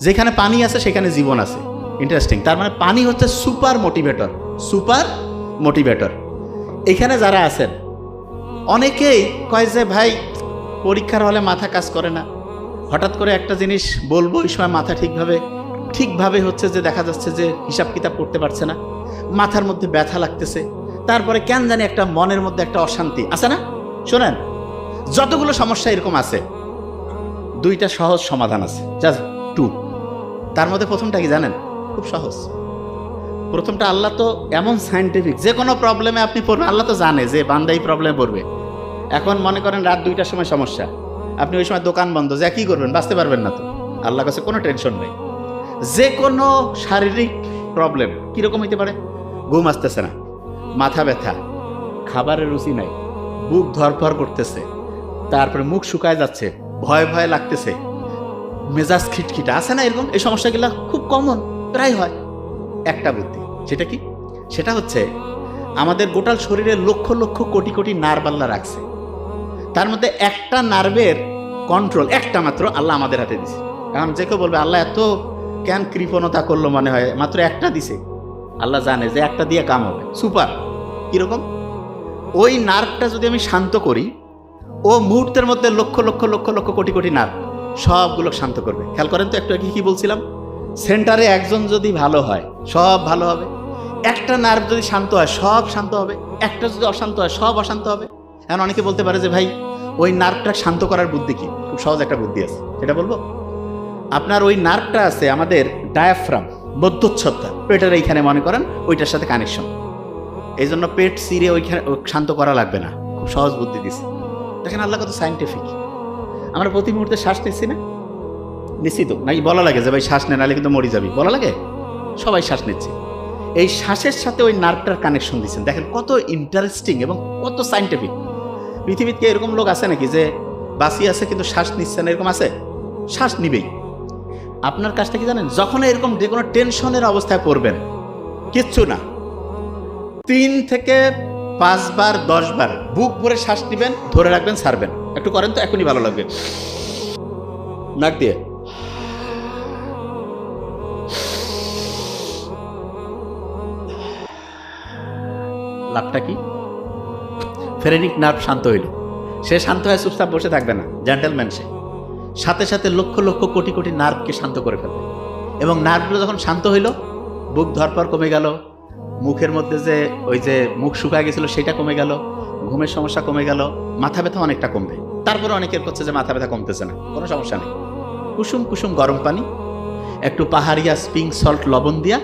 যেখানে পানি আছে, সেখানে জীবন আছে। ইন্টারেস্টিং তার মানে পানি হচ্ছে সুপার মোটিভেটর সুপার মোটিভেটর এখানে যারা আছেন, অনেকেই কয় যে, ভাই, পরীক্ষার হলে মাথা কাজ করে না। হঠাৎ করে একটা জিনিস বলব ওই সময় মাথা ঠিকভাবে ঠিকভাবে হচ্ছে যে দেখা যাচ্ছে যে হিসাব কিতাব করতে পারছে না। মাথার মধ্যে ব্যথা লাগতেছে। তারপরে কেন জানি একটা মনের মধ্যে একটা অশান্তি। আছে না? শোনেন, যতগুলো সমস্যা এরকম আছে, দুইটা সহজ সমাধান আছে। জাস্ট টু তার মধ্যে প্রথমটা কি জানেন? খুব সহজ। প্রথমটা আল্লাহ তো এমন সাইন্টিফিক যে কোনো প্রবলেমে আপনি পড়বেন আল্লাহ তো জানে যে বান্দা এই প্রবলেমে পড়বে। এখন মনে করেন রাত দুইটার সময় সমস্যা। আপনি ওই সময় দোকান বন্ধ, যা কি করবেন, বাঁচতে পারবেন না তো। আল্লাহ কাছে কোনো টেনশন নেই। যে কোনো শারীরিক প্রবলেম কীরকম হইতে পারে? ঘুম আসতেছে না, মাথা ব্যথা, খাবারের রুচি নাই, বুক ধরফর করতেছে, তারপরে মুখ শুকায় যাচ্ছে, ভয় ভয় লাগতেছে। মেজাজ খিটখিটা আছে না এরকম? এই সমস্যাগুলো খুব কমন প্রায় হয়। একটা বুদ্ধি, সেটা কি? সেটা হচ্ছে আমাদের গোটাল শরীরে লক্ষ লক্ষ কোটি কোটি নার্ভ রাখছে। তার মধ্যে একটা নার্ভের কন্ট্রোল একটা মাত্র আল্লাহ আমাদের হাতে দিছে। কারণ যে কেউ বলবে, আল্লাহ, এত কেন কৃপণতা করল মনে হয়? মাত্র একটা দিছে। আল্লাহ জানে যে একটা দিয়ে কাম হবে। সুপার। কীরকম? ওই নার্ভটা যদি আমি শান্ত করি, ও মুহূর্তের মধ্যে লক্ষ লক্ষ লক্ষ লক্ষ কোটি কোটি নার্ভ। সবগুলো শান্ত করবে। খেয়াল করেন তো একটু আগে কি বলছিলাম? সেন্টারে একজন যদি ভালো হয়, সব ভালো হবে। একটা নার্ভ যদি শান্ত হয়, সব শান্ত হবে। একটা যদি অশান্ত হয়, সব অশান্ত হবে। এখন অনেকে বলতে পারে যে, ভাই, ওই নার্ভটা শান্ত করার বুদ্ধি কি? খুব সহজ একটা বুদ্ধি আছে। সেটা বলব? আপনার ওই নার্ভটা আছে আমাদের ডায়াফ্রাম বদ্ধচ্ছত্তা পেটের এইখানে মনে করেন, ওইটার সাথে কানেকশন এই জন্য পেট সিরে ওইখানে শান্ত করা লাগবে না। খুব সহজ বুদ্ধি দিছে। দেখেন আল্লাহ কত সাইন্টিফিক আমরা প্রতি মুহূর্তে শ্বাস নিচ্ছি না? নিশ্চিত তো। নাকি বলা লাগে যে ভাই শ্বাস নেন নাহলে কিন্তু মরে যাবি। বলা লাগে? সবাই শ্বাস নিচ্ছে। এই শ্বাসের সাথে ওই নার্ভটার কানেকশন দিচ্ছেন। দেখেন কত ইন্টারেস্টিং এবং কত সাইন্টিফিক পৃথিবীতে এরকম লোক আছে নাকি যে বাসি আছে কিন্তু শ্বাস নিচ্ছে না? এরকম আছে? শ্বাস নিবেই। আপনার কাজটা কি জানেন? যখন এরকম যে কোনো টেনশনের অবস্থায় পড়বেন, কিচ্ছু না। তিন থেকে পাঁচবার, দশবার বুক ভরে শ্বাস নেবেন, ধরে রাখবেন ছাড়বেন একটু করেন তো, এখনই ভালো লাগবে। নাক দিয়ে। লাভটা কি? ফেরেনিক নার্ভ শান্ত হইল। সে শান্ত হয়ে চুপচাপ বসে থাকবে না জেন্টেলম্যান সে। সাথে সাথে লক্ষ লক্ষ কোটি কোটি নার্ভকে শান্ত করে ফেলবে। এবং নার্ভগুলো যখন শান্ত হইল, বুক ধরপর কমে গেল মুখের মধ্যে যে ওই যে মুখ শুকায় গেছিল, সেটা কমে গেল, ঘুমের সমস্যা কমে গেল, মাথা ব্যথা অনেকটা কমবে। তারপরে অনেকের করছে যে মাথা ব্যথা কমতেছে না, কোনো সমস্যা নেই। কুসুম কুসুম গরম পানি, একটু পাহাড়িয়া স্প্রিং সল্ট লবণ দিয়া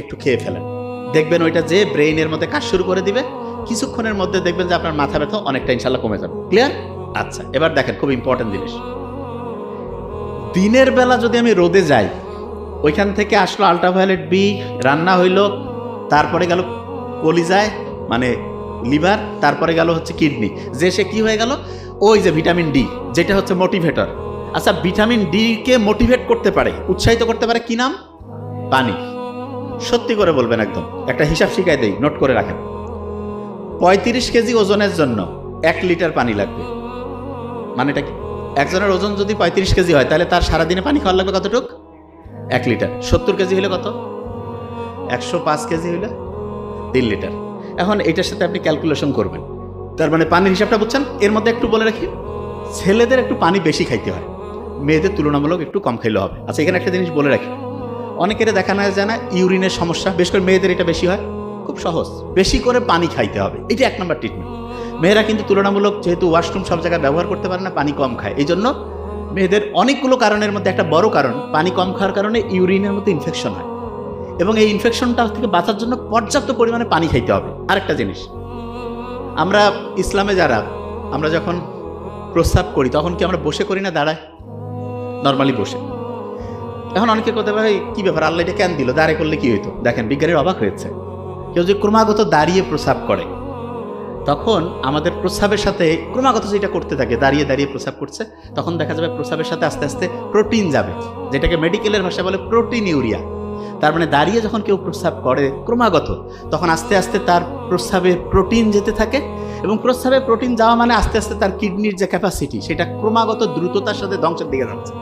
একটু খেয়ে ফেলেন। দেখবেন ওইটা যে ব্রেইনের মধ্যে কাজ শুরু করে দিবে, কিছুক্ষণের মধ্যে দেখবেন যে আপনার মাথা ব্যথা অনেকটা ইনশাল্লাহ কমে যাবে। ক্লিয়ার আচ্ছা এবার দেখেন খুব ইম্পর্টেন্ট জিনিস। দিনের বেলা যদি আমি রোদে যাই, ওইখান থেকে আসলো আল্ট্রাভায়োলেট বি রান্না হইল তারপরে গেল কলিজায় মানে লিভার, তারপরে গেল হচ্ছে কিডনি। যে সে কি হয়ে গেল? ওই যে ভিটামিন ডি, যেটা হচ্ছে মোটিভেটর আচ্ছা ভিটামিন ডি কে মোটিভেট করতে পারে, উৎসাহিত করতে পারে কি নাম? পানি। সত্যি করে বলবেন একদম। একটা হিসাব শিখাই দেই, নোট করে রাখেন। পঁয়ত্রিশ কেজি ওজনের জন্য এক লিটার পানি লাগবে। মানেটা কি? একজনের ওজন যদি পঁয়ত্রিশ কেজি হয়, তাহলে তার সারাদিনে পানি খাওয়া লাগবে কতটুক? এক লিটার। সত্তর কেজি হলে কত? একশো পাঁচ কেজি হলে তিন লিটার। এখন এটার সাথে আপনি ক্যালকুলেশন করবেন। তার মানে পানির হিসাবটা বুঝছেন? এর মধ্যে একটু বলে রাখি, ছেলেদের একটু পানি বেশি খাইতে হয়। মেয়েদের তুলনামূলক একটু কম খাইলে হবে। আচ্ছা এখানে একটা জিনিস বলে রাখি। অনেকের দেখা না যায় না ইউরিনের সমস্যা বেশ করে মেয়েদের এটা বেশি হয়। খুব সহজ। বেশি করে পানি খাইতে হবে। এটা এক নম্বর ট্রিটমেন্ট মেয়েরা কিন্তু তুলনামূলক যেহেতু ওয়াশরুম সব জায়গায় ব্যবহার করতে পারে না, পানি কম খায়। এই জন্য মেয়েদের অনেকগুলো কারণের মধ্যে একটা বড় কারণ, পানি কম খাওয়ার কারণে ইউরিনের মধ্যে ইনফেকশন হয়। এবং এই ইনফেকশনটা থেকে বাঁচার জন্য পর্যাপ্ত পরিমাণে পানি খাইতে হবে। আরেকটা জিনিস, আমরা ইসলামে যারা, আমরা যখন প্রস্রাব করি, তখন কি আমরা বসে করি না দাঁড়ায়? নর্মালি বসে। এখন অনেকে করতে পারে কি ব্যাপার? আল্লাহ এটা কেন দিল? দাঁড়িয়ে করলে কি হইতো? দেখেন, বিজ্ঞানীর অবাক হয়েছে। কেউ যে ক্রমাগত দাঁড়িয়ে প্রস্রাব করে, তখন আমাদের প্রস্রাবের সাথে ক্রমাগত যেটা করতে থাকে, দাঁড়িয়ে দাঁড়িয়ে প্রস্রাব করছে, তখন দেখা যাবে প্রস্রাবের সাথে আস্তে আস্তে প্রোটিন যাবে, যেটাকে মেডিকেলের ভাষায় বলে প্রোটিন ইউরিয়া তার মানে দাঁড়িয়ে যখন কেউ প্রস্রাব করে ক্রমাগত, তখন আস্তে আস্তে তার প্রস্রাবে প্রোটিন যেতে থাকে এবং প্রস্রাবে প্রোটিন যাওয়া মানে আস্তে আস্তে তার কিডনির যে ক্যাপাসিটি সেটা ক্রমাগত দ্রুততার সাথে ধ্বংসের দিকে যাচ্ছে।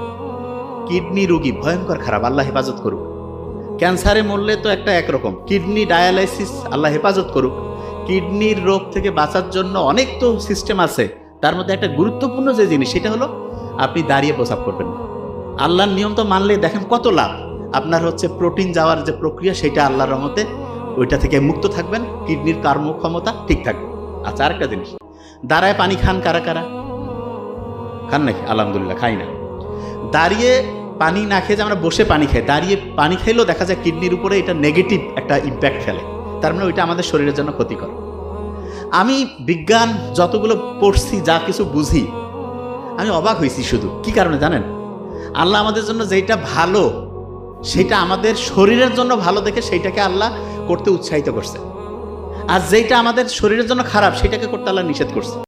কিডনি রোগী ভয়ঙ্কর খারাপ, আল্লাহ হেফাজত করুক। ক্যান্সারে মরলে তো একটা একরকম কিডনি ডায়ালাইসিস আল্লাহ হেফাজত করুক। কিডনির রোগ থেকে বাঁচার জন্য অনেক তো সিস্টেম আছে, তার মধ্যে একটা গুরুত্বপূর্ণ যে জিনিস, সেটা হলো আপনি দাঁড়িয়ে প্রসাব করবেন আল্লাহর নিয়ম তো মানলে দেখেন কত লাভ। আপনার হচ্ছে প্রোটিন যাওয়ার যে প্রক্রিয়া, সেটা আল্লাহর রহমতে ওইটা থেকে মুক্ত থাকবেন, কিডনির কর্মক্ষমতা ঠিক থাকবে। আচ্ছা আরেকটা জিনিস। দাঁড়ায় পানি খান কারা কারা? খান নাকি? আলহামদুলিল্লাহ, খাই না। দাঁড়িয়ে পানি না খেয়ে যে আমরা বসে পানি খাই, দাঁড়িয়ে পানি খাইলেও দেখা যায় কিডনির উপরে এটা নেগেটিভ একটা ইম্প্যাক্ট ফেলে। তার মানে ওইটা আমাদের শরীরের জন্য ক্ষতিকর। আমি বিজ্ঞান যতগুলো পড়ছি, যা কিছু বুঝি, আমি অবাক হয়েছি শুধু। কি কারণে জানেন? আল্লাহ আমাদের জন্য যেটা ভালো সেটা আমাদের শরীরের জন্য ভালো দেখে সেইটাকে আল্লাহ করতে উৎসাহিত করছে। আর যেটা আমাদের শরীরের জন্য খারাপ, সেটাকে করতে আল্লাহ নিষেধ করছে।